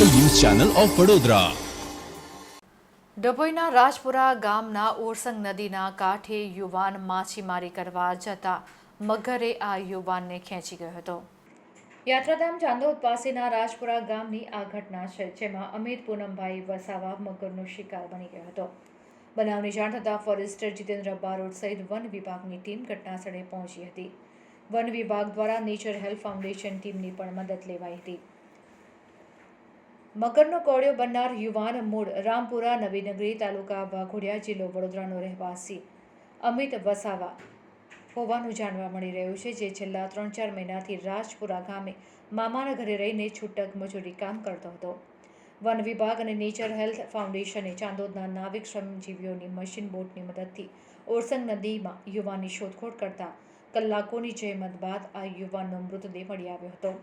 Channel of Vadodara. ડભોઈના Rajpura ગામના ઓરસંગ નદીના કાંઠે યુવાન માછીમારી કરવા જતા મગરે આ યુવાનને ખેંચી ગયો હતો. યાત્રાધામ ચાંદોદ પાસેના રાજપુરા ગામની આ ઘટના છે, જેમાં અમિત પૂનમભાઈ વસાવા મગરનો શિકાર બની ગયો હતો. બનાવની જાણ થતાં ફોરેસ્ટર જીતેન્દ્ર બારોટ સહિત વન વિભાગની ટીમ ઘટનાસ્થળે પહોંચી હતી. વન વિભાગ દ્વારા નેચર હેલ્થ ફાઉન્ડેશન ટીમની પણ મદદ લેવાઈ હતી. મકરનો કોળિયો બનનાર યુવાન મૂળ રામપુરા નવીનગરી તાલુકા વાઘોડિયા જિલ્લો વડોદરાનો રહેવાસી અમિત વસાવા હોવાનું જાણવા મળી રહ્યું છે, જે છેલ્લા ત્રણ ચાર મહિનાથી રાજપુરા ગામે મામાના ઘરે રહીને છૂટક મજૂરી કામ કરતો હતો. વન વિભાગ અને નેચર હેલ્થ ફાઉન્ડેશને ચાંદોદના નાવિક શ્રમજીવીઓની મશીન બોટની મદદથી ઓરસંગ નદીમાં યુવાનની શોધખોળ કરતા કલાકોની જહેમત બાદ આ યુવાનનો મૃતદેહ મળી આવ્યો હતો.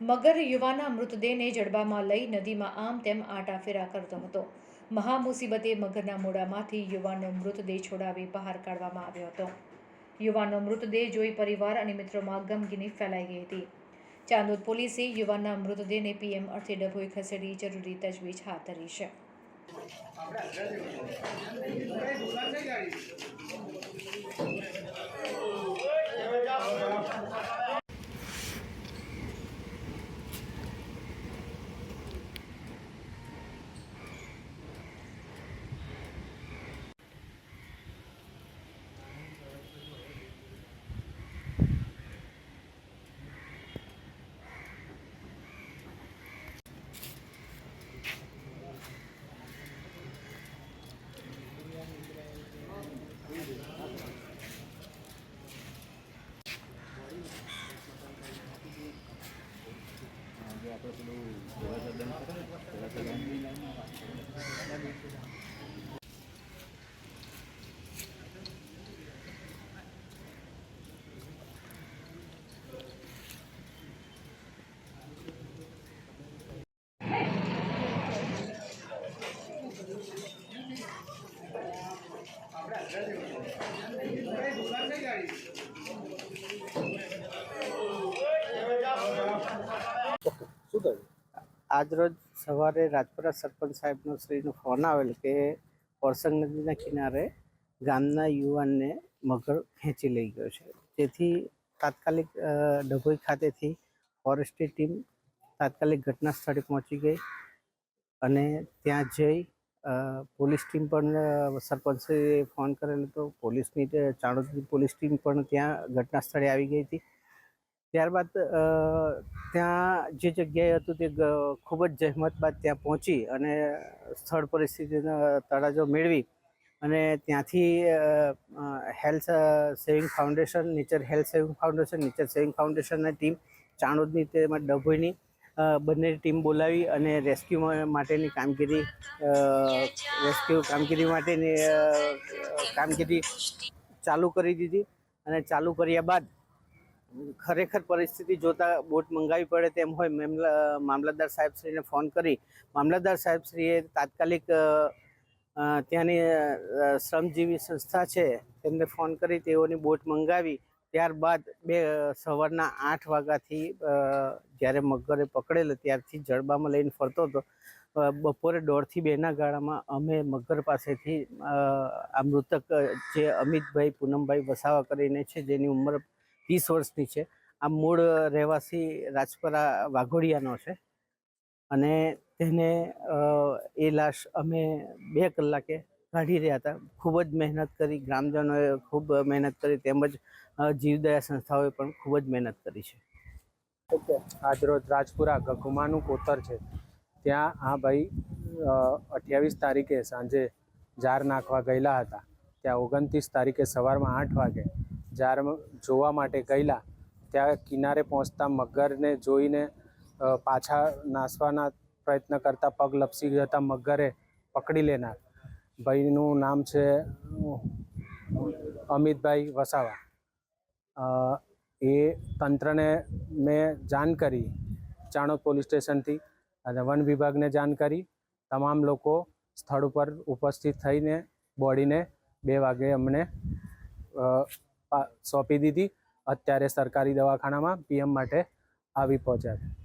મગર યુવાના મૃતદેહને જડબામાં લઈ નદીમાં આમ તેમ આંટાફેરા કરતો હતો. મહામુસીબતે મગરના મોઢામાંથી યુવાનનો મૃતદેહ છોડાવી બહાર કાઢવામાં આવ્યો હતો. યુવાનનો મૃતદેહ જોઈ પરિવાર અને મિત્રોમાં ગમગીની ફેલાઈ ગઈ હતી. ચાંદોદ પોલીસે યુવાનના મૃતદેહને પીએમ અર્થે ડભોઈ ખસેડી જરૂરી તજવીજ હાથ ધરી છે. ప్రజలు సేవ చేద్దాం సేవ చేయాలి આજરોજ સવારે રાજપુરા સરપંચ સાહેબનો શ્રીનો ફોન આવેલ કે ઓરસંગ નદીના કિનારે ગામના યુવાનને મગર ખેંચી લઈ ગયો છે. તેથી તાત્કાલિક ડભોઈ ખાતેથી ફોરેસ્ટની ટીમ તાત્કાલિક ઘટના સ્થળે પહોંચી ગઈ અને ત્યાં જઈ પોલીસ ટીમ પણ સરપંચે ફોન કરેલો હતો પોલીસની ચાણોદની પોલીસ ટીમ પણ ત્યાં ઘટના સ્થળે આવી ગઈ હતી. ત્યારબાદ ત્યાં જે જગ્યાએ હતું તે ખૂબ જ જહેમત બાદ ત્યાં પહોંચી અને સ્થળ પરિસ્થિતિનો તળાજો મેળવી અને ત્યાંથી health saving foundation, nature health saving foundation, nature saving ફાઉન્ડેશનની team ચાણોદની તેમજ ડભોઈની બંને ટીમ બોલાવી અને રેસ્ક્યુ માટેની કામગીરી રેસ્ક્યુ કામગીરી માટેની કામગીરી ચાલુ કરી દીધી અને ચાલુ કર્યા બાદ ખરેખર પરિસ્થિતિ જોતા બોટ મંગાવી પડે તેમ હોય, મેમલા, મામલતદાર સાહેબશ્રીને ફોન કરી. મામલતદાર સાહેબશ્રીએ તાત્કાલિક ત્યાંની શ્રમજીવી સંસ્થા છે, તેમને ફોન કરી, તેઓની બોટ મંગાવી. ત્યારબાદ બે સવારના આઠ વાગ્યાથી જ્યારે મગરે પકડેલો, ત્યારથી જડબામાં લઈને ફરતો હતો. બપોરે દોઢથી બેના ગાળામાં અમે મગર પાસેથી આ મૃતક, જે અમિતભાઈ પૂનમભાઈ વસાવા કરીને છે, જેની ઉંમર ત્રીસ વર્ષની છે. આ મૂળ રહેવાસી રાજપરા વાઘોડિયાનો છે. અને તેને એ લાશ અમે બે કલાકે કાઢી રહ્યા હતા. ખૂબ જ મહેનત કરી, ગ્રામજનોએ ખૂબ મહેનત કરી, તેમજ જીવદયા સંસ્થાઓએ પણ ખૂબ જ મહેનત કરી છે. આજરોજ રાજપુરા ગઘુમાનું કોતર છે. ત્યાં, આ ભાઈ અઠ્યાવીસ તારીખે સાંજે જાર નાખવા ગયેલા હતા. ત્યાં ઓગણત્રીસ તારીખે સવારમાં આઠ વાગે જાર જોવા માટે ગયેલા. ત્યાં કિનારે પહોંચતા મગરને જોઈને પાછા નાસવાના પ્રયત્ન કરતા પગ લપસી જતા મગરે પકડી લેનાર. ભાઈનું નામ છે અમિતભાઈ વસાવા. એ તંત્રને મેં જાણ કરી ચાણોદ પોલીસ સ્ટેશનથી અને વન વિભાગને જાણ કરી. તમામ લોકો સ્થળ ઉપર ઉપસ્થિત થઈને બોડીને બે વાગે અમને સોંપી દીધી. અત્યારે સરકારી દવાખાનામાં પીએમ માટે આવી પહોંચ્યા છે.